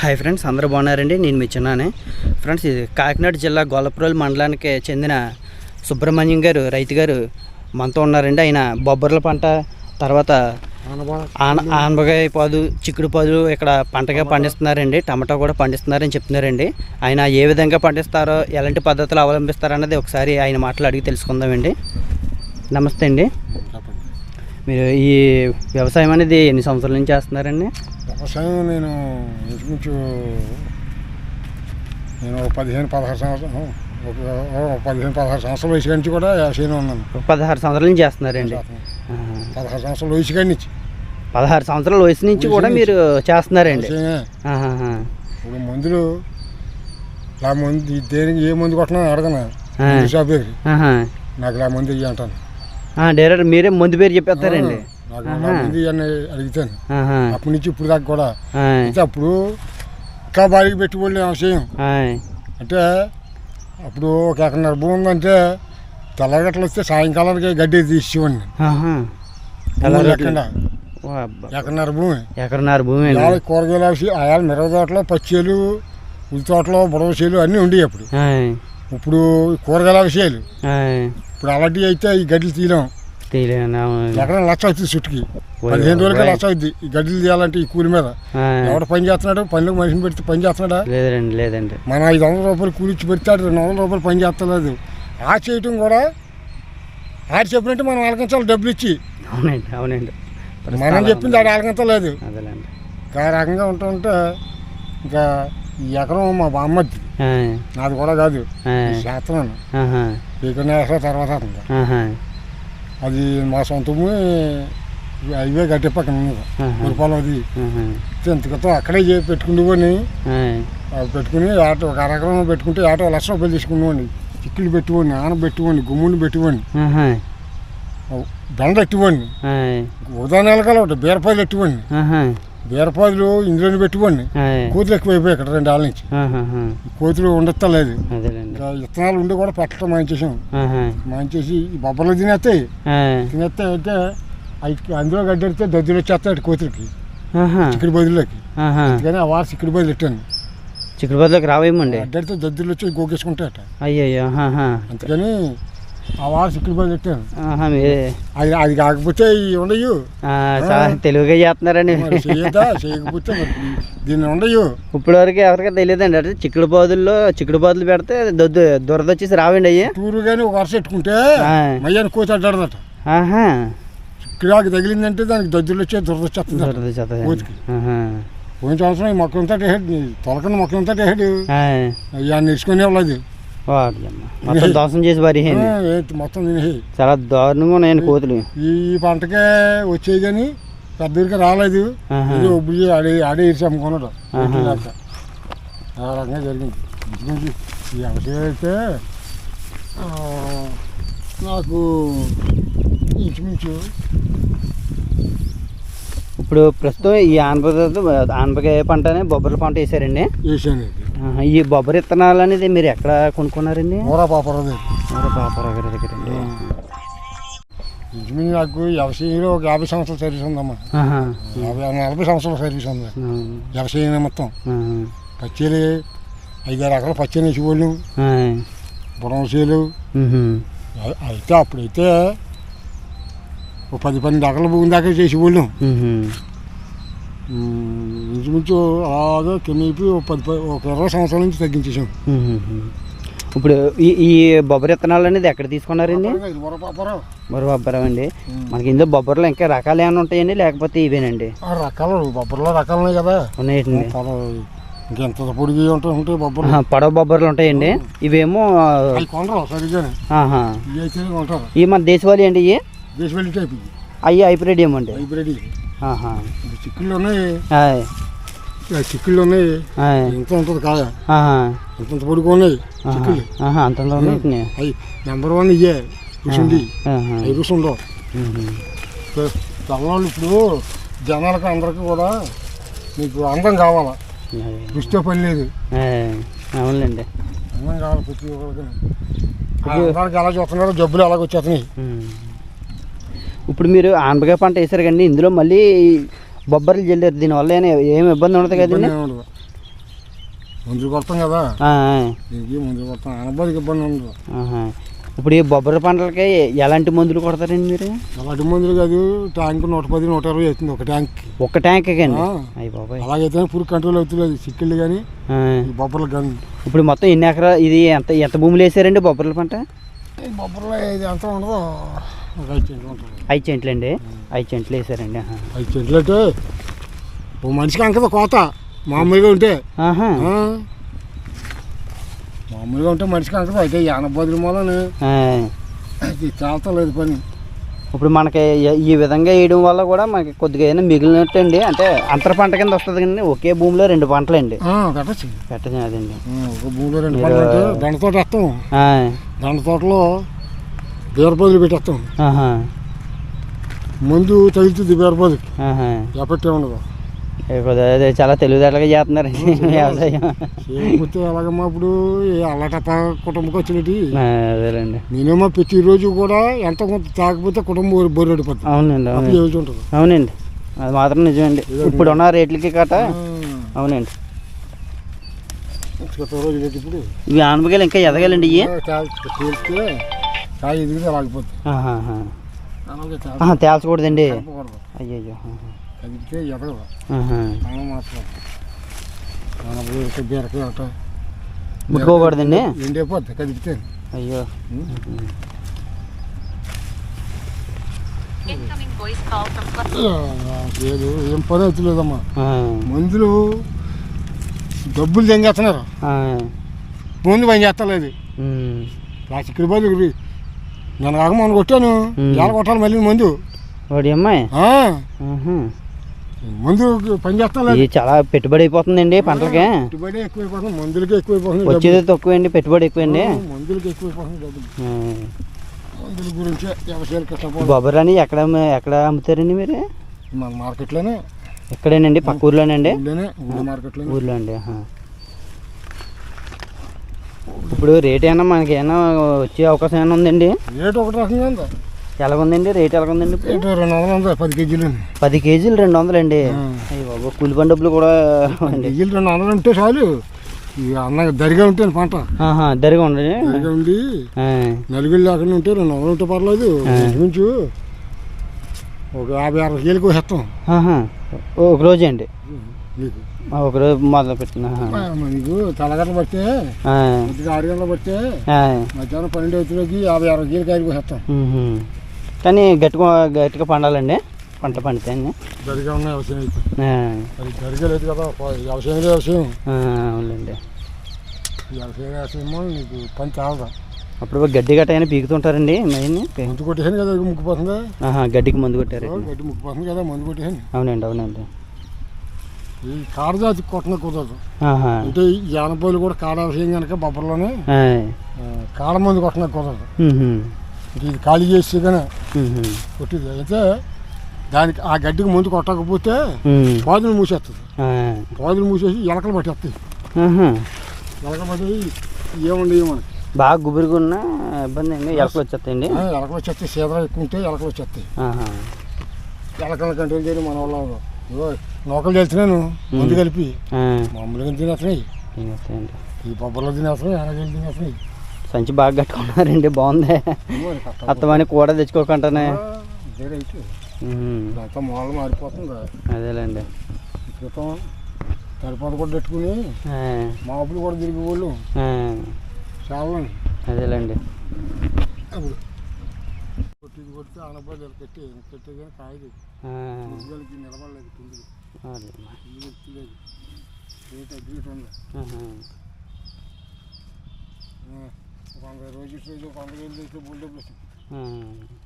Hi friends అందరూ బాగున్నారండి? నేను మీ చిన్నానే. ఫ్రెండ్స్ ఇది కాకినాడ జిల్లా గొల్లపురోలు మండలానికి చెందిన సుబ్రహ్మణ్యం గారు రైతు గారు మనతో ఉన్నారండి. ఆయన బొబ్బర్ల పంట తర్వాత ఆన ఆనపకాయ పాదు చిక్కుడు పాదు ఇక్కడ పంటగా పండిస్తున్నారండి. టమాటా కూడా పండిస్తున్నారని చెప్తున్నారండి. ఆయన ఏ విధంగా పండిస్తారో ఎలాంటి పద్ధతులు అవలంబిస్తారో అన్నది ఒకసారి ఆయన మాటలు అడిగి తెలుసుకుందామండి. నమస్తే అండి. మీరు ఈ వ్యవసాయం అనేది ఎన్ని సంవత్సరాల నుంచి చేస్తున్నారండి? వ్యవసాయం నేను ఇంచుమించు నేను ఒక పదిహేను పదహారు సంవత్సరం ఒక ఒక పదిహేను పదహారు సంవత్సరాల వయసు నుంచి కూడా వ్యవసాయం ఉన్నాను ఒక పదహారు సంవత్సరాల నుంచి చేస్తున్నారండి. పదహారు సంవత్సరాల వయసు నుంచి పదహారు సంవత్సరాల వయసు నుంచి కూడా మీరు చేస్తున్నారండి. ఇప్పుడు మందులు ఇలా మందు దేనికి ఏ మందు కొట్టినా అడగను ఆ. షాప్ దగ్గర. నాకు ఇలా మందు ఇయ్యి అంటాను ఆ, డైరెక్ట్ మీరే ముందు పేరు చెప్పేస్తారండి నాకు ఇయ్యి అని అడుగుతాను. అప్పటి నుంచి ఇప్పుడు దాకా కూడా. అయితే అప్పుడు ఇంకా పెట్టుకోండి వ్యవసాయం ఆ, అంటే అప్పుడు ఒక ఎకరన్నర భూమి ఉందంటే తెల్లగట్లు వస్తే సాయంకాలానికి గడ్డి ఓ అబ్బా. ఎకరన్నర భూమి. ఎకరన్నర భూమి కూరగాయలు వేసి ఆయాల మిరప తోటలో పచ్చేలు ఉల్లి తోటలో బుడవ చేలు అన్నీ ఉండేవి అప్పుడు. ఇప్పుడు కూరగాయల విషయాలు. ఇప్పుడు అలాంటివి అయితే ఈ గడ్డలు తీయలేం. ఎకరం లక్ష అవుతుంది చుట్టుకి. పదిహేను రోజులకి. లక్ష అవుద్ది. ఈ గడ్డలు తీయాలంటే ఈ కూలి మీద. ఎవడ పని చేస్తున్నాడు? పనిలోకి మనిషిని పెడితే పని చేస్తున్నాడా? లేదండి లేదండి. మన ఐదు వందల రూపాయలు కూలిచ్చి పెడతాడు. రెండు వందల రూపాయలు పని చేస్తలేదు. ఆ చేయటం కూడా ఆడు చెప్పినట్టు మనం ఆలకించాలి డబ్బులు ఇచ్చి. అవునండి అవునండి. మనం చెప్పింది ఆడు ఆలకించలేదు. అదేలేండి. ఆ రకంగా ఉంటూ ఉంటే ఇంకా ఈ ఎకరం మా బామ్మది నాది కూడా కాదు. చేస్తున్నాను ఇక్కడ తర్వాత అవుతుంది. అది మా సొంత భూమి అవే గట్టి పక్కన ఉన్నది. ఆహా, మురిపాలు అది. ఆహా, ఇంతకతో అక్కడే ఆ పెట్టుకుని ఆటో ఒక అరకరం పెట్టుకుంటే ఆటో లక్ష రూపాయలు తీసుకునేవాడిని చిక్కులు పెట్టుకోండి ఆన పెట్టుకోండి గుమ్ముని పెట్టుకోండి దండ ఎట్టుకోండి ఉదాహరణ ఒకటి బీరపాదులు ఎట్టుకోండి ఆహా, బీరపాదులు ఇందులోనే పెట్టుకోండి కోతులు ఎక్కువైపోయాయి ఇక్కడ రెండు ఆళ్ళ నుంచి. కోతులు అదేలేండి. ఇంకా విత్తనాలు ఉండి కూడా పెట్టడం మాంచేసాం మాంచేసి ఈ బొబ్బలు తినేస్తాయి ఆ, తినేస్తాయి అంటే అవి అందులో గడ్డెడితే దద్దులు వచ్చేస్తాయి కోతులకి చిక్కుడు బదులకి. అందుకని ఆ వారు చిక్కుడు బదులు పెట్టాను చిక్కుడు బదులకు రావేమండి? అడ్డడితే దద్దులు వచ్చి గోకేసుకుంటాయట. ఆహాహా. అందుకని ఆ వారు చిక్కుడు బదులు పెట్టాను ఆహా, అది అది కాకపోతే ఇవి ఉండవు ఆ, చాలా తెలివిగా చేస్తున్నారండి. మరి చేయదా చేయకపోతే మరి దీన్ని ఉండవు ఇప్పటి వరకు ఎవరికి తెలియదండి. అంటే చిక్కుడు బాదుల్లో చిక్కుడు బాదులు పెడితే దొద్దు దురద వచ్చేసి రావండి అయ్యి. టూరు కానీ ఒక వరుస పెట్టుకుంటే ఆ. మయ్యాన్ని కోతి అడ్డాడదట ఆహా. కిరాకి తగిలిందంటే దానికి దద్దులు వచ్చే దురద వచ్చేస్తుంది. దురద చేత కోతికి. ఆహా. పోయిన సంవత్సరం ఈ మొక్కలంతా టేహెడ్ తొలకని మొక్కలంతా టేహెడ్. ఆ. అయ్యా నేర్చుకునే వాళ్ళది వాడియమ్మ. మొత్తం దోషం చేసి ఏంటి మొత్తం తినేసి చాలా దారుణంగా ఉన్నాయండి కోతులు. ఈ పంటకే వచ్చేది కానీ పెద్ద ఊరికి రాలేదు. ఒబ్బులు ఆడే ఆడే ఇరిచి అమ్ముకున్నాడు. ఆ రకంగా జరిగింది. ఈ ఆ, నాకు ఇంచుమించు ఇప్పుడు ప్రస్తుతం ఈ ఆనపకాయ ఆనపకాయ పంటనే బొబ్బరి పంట వేసారండి. వేసాను ఇది ఆహా. ఈ బొబ్బరి విత్తనాలు అనేది మీరు ఎక్కడ కొనుక్కున్నారండి? ఎవరో పాపారావు గారి. దగ్గర ఇంచుమించు నాకు వ్యవసాయంలో ఒక యాభై సంవత్సరాల సర్వీస్ ఉందమ్మా. యాభై నలభై సంవత్సరాల సర్వీస్ ఉంది. వ్యవసాయం మొత్తం. పచ్చేలు ఐదారు ఎకరాలు పచ్చని వేసేవాళ్ళు. మ్హూ. అయితే అప్పుడైతే ఒక పది పన్నెండు ఎకరాల భూమి దాకా చేసేవాళ్ళు. ఇంచుమించు అలాగే ఒక పది ఒక ఇరవై సంవత్సరాల నుంచి తగ్గించేసాం. ఇప్పుడు ఈ ఈ బొబ్బరి విత్తనాలు అనేది ఎక్కడ తీసుకున్నారండి? బొబ్బరం అండి. మనకి ఇందులో బొబ్బర్లో ఇంకా రకాలు ఏమైనా ఉంటాయండి లేకపోతే ఇవేనండి? రకాలు బొబ్బర్లో రకాలు ఉన్నాయి కదా. ఉన్నాయండి. పొలం ఇంకెంత పొడిగి ఉంటాయి ఉంటాయి బొబ్బర్లు. పొడవు బొబ్బర్లు ఉంటాయండి. ఇవేమో ఇవి ఇవి మన దేశవాళీ అండి ఇవి? టైప్ ఇది. అవి హైబ్రిడ్ ఏమండి హైబ్రిడ్ చిక్కుళ్ళు ఉన్నాయి. చిక్కుళ్ళు ఉన్నాయి. ఇంత ఉంటుంది ఆహా, ఇంత పొడుగు ఉన్నాయి చిక్కుళ్ళు. అంత అవి నెంబర్ వన్ ఇయ్యే. రుసుండి అవి రుసు ఉండవు మ్హూ. తెల్లవాళ్ళు ఇప్పుడు జనాలకు అందరికీ కూడా నీకు అందం కావాలా? రుచితో పని లేదు. అవునులేండి. అందం కావాలి ప్రతి ఒక్కరికి. అందరికి ఎలా చూస్తున్నారో జబ్బులు ఎలాగ వచ్చేస్తున్నాయి ఉమ్. ఇప్పుడు మీరు ఆనపకాయ పంట వేసారు కండి ఇందులో మళ్ళీ బొబ్బర్లు జల్లారు. దీనివల్ల ఏమి ఇబ్బంది ఉండదు కదండి కొడతాం కదా. కొడతాం. ఇబ్బంది ఉండదు. ఆహా. ఇప్పుడు ఈ బొబ్బరి పంటలకి ఎలాంటి మందులు కొడతారండి మీరు? అలాంటి మందులు కాదు ట్యాంక్ నూట పది నూట ఇరవై అవుతుంది ఒక ట్యాంక్ ఒక్క ట్యాంక్. అయ్యి బాబాయ్. అలాగైతే పురుగు కంట్రోల్ అవుతుంది చిక్కుళ్ళు కానీ బొబ్బర్లు కానీ. ఇప్పుడు మొత్తం ఎన్ని ఎకరా ఇది ఎంత ఎంత భూములు వేసారండి బొబ్బర్ల పంట? బొబ్బర్లో ఇది ఎంత ఉండదో ఒక ఐదు చెంట్లు ఉంటుంది. ఐదు చెంట్లు అండి? ఐదు చెంట్లు వేసారండి. ఐదు చెంట్లు అంటే ఓ మనిషికి అంకద కోత. మామూలుగా ఉంటే. మామూలుగా ఉంటే మనిషికి అంకద అయితే యానబోదుల మూలని ఆ. అది చాలతలేదు పని. ఇప్పుడు మనకి ఈ- విధంగా వేయడం వల్ల కూడా మనకి కొద్దిగా ఏదైనా మిగిలినట్టు అండి అంటే అంతర పంట కింద వస్తుంది కానీ ఒకే భూమిలో రెండు పంటలు అండి పెట్టచ్చు అదండి. భూమిలో రెండు వేస్తాం. బీరపదులు పెట్టేస్తాం. ముందు తగులుతుంది బీరపదులకి ఆహా. ఎప్పట్టే ఉండదు. అదే చాలా తెలివితేటలుగా చేస్తున్నారు. వ్యవసాయం. ఎలాగమ్మా ఇప్పుడు అల్లటప్ప కుటుంబకి వచ్చినట్టు? అదేలేండి. నేనేమో ప్రతిరోజు కూడా ఎంత కొంత తాకపోతే కుటుంబం బొర్రెడిపోతుంది అవునండి అవునండి. అవునండి. అది మాత్రం నిజమండి. ఇప్పుడు ఉన్న రేట్లకి కట అవునండి. ఇప్పుడు. ఇవి ఆనపకాయలు ఇంకా ఎదగాలండి ఇవి తేల్చకూడదండి. కలపకూడదు కదిపితే ఎదగదు. మనం మాత్రం మన ఊరికి బీరకాయ అట ముట్టుకోకూడదండి ఎండిపోద్ది కదిపితే అయ్యో. లేదు ఏం పని అవుతులేదమ్మా ఆ. మందులు డబ్బులు తెంగేస్తున్నారు. ముందు పని చేస్తలేదు. ప్లాస్టిక్ బదులు నేను కాక మొన్న కొట్టాను. ఎలా కొట్టాలి మళ్ళీ మందు వాడి అమ్మాయి. మందు పని చేస్తలేదు ఇది చాలా పెట్టుబడి అయిపోతుందండి పంటలకి. పెట్టుబడి ఎక్కువైపోతుంది మందులకి ఎక్కువైపోతుంది వచ్చేది తక్కువండి పెట్టుబడి ఎక్కువండి. డబ్బులు. మందులకి ఎక్కువైపోతుంది డబ్బులు. మందుల గురించి వ్యవసాయాలు కష్టపడి బొబ్బరాని ఎక్కడ ఎక్కడ అమ్ముతారండి మీరు? మన మార్కెట్లోనే. ఎక్కడేనండి పక్క ఊర్లోనండి? మార్కెట్లోనే. ఊర్లో అండి. ఇప్పుడు రేట్ ఏమన్నా మనకి ఏమైనా వచ్చే అవకాశం ఏమైనా ఉందండి? రేటు ఒకటి రకంగా ఉంది ఎలాగుందండి? రేట్ ఎలాగుందండి ఇప్పుడు? రేటు రెండు వందలు ఉంది పది కేజీలు పది కేజీలు రెండు వందలు అండి బాబు కూలి డబ్బులు కూడా కేజీలు రెండు వందలు ఉంటే చాలు. అన్న దరిగా ఉంటే పంట. దరిగా ఉండండి. దరిగా ఉండి ఆ. నలుగురు లేకుండా ఉంటే రెండు వందలు ఉంటే పర్లేదు. నుంచి ఒక యాభై అరవై కేజీలకు వేస్తాం. ఆహా. ఒక రోజు అండి ఒక రోజు మొదలు పెట్టిన. పడితే ఆ. కొద్దిగా ఆరు గంటలు పడితే ఆ. మధ్యాహ్నం పన్నెండు అవుతులకి యాభై అరవై కేజీలు కాయలు మ్హూ. కానీ గట్టిగా గట్టిగా పండాలండి. పంట పండితే అవునండి అప్పుడు గడ్డి గట్ట అయినా పీకుతుంటారండి మెయిన్. మందు కొట్టేసాను కదా ముక్కిపోతుంది ఆహా గడ్డికి మందు కొట్టారు. గడ్డి ముక్కిపోతుంది కదా మందు కొట్టేసాను. అవునండి అవునండి. ఈ కాడజాతి కొట్టన కుదరదు. అంటే ఈ జానపల్లి కూడా కాడ వ్యవసాయం కనుక బొబ్బర్లోనే కాడ మందు కొట్టన కుదరదు. ఇది ఖాళీ చేసి కానీ. కొట్టింది. అయితే దానికి ఆ గడ్డికి ముందు కొట్టకపోతే. పాదులు మూసేస్తుంది. పాదులు మూసేసి ఎలకలు పట్టేస్తాయి. ఎలకలు పట్టి ఏముండవు మనకి బాగా గుబురుగా ఉన్న ఇబ్బంది అండి ఎలకలు వచ్చేస్తాయండి? ఎలకలు వచ్చేస్తాయి. సీదర ఎక్కువ ఉంటే ఎలకలు వచ్చేస్తాయి. ఎలకల కంట్రోల్ చేయడం మన వల్ల ఇదిగో నౌకలు తెలుస్తున్నాను ముందు కలిపి. మామూలుగా తినేస్తున్నాయి. ఈ బొబ్బర్లో తినేస్తున్నాయి ఎనగలు తినేస్తున్నాయి? సంచి బాగా కట్టుకున్నారండి బాగుంది. అత్తమని కూడా తెచ్చుకోకుండానే అదేలేండి. క్రితం తడిపాటు కూడా పెట్టుకుని. మాపులు కూడా తిరిగి వాళ్ళు ఆ. చాలా అదేలేండి. అప్పుడు కొట్టిది కొడితే అనబడి కట్టి కట్టే కానీ కాయదు ఆ. ముగ్గులకి నిలబడలేదు రేట్ అగ్రిట్ ఉంది. ఆహా. ఆ, ఒక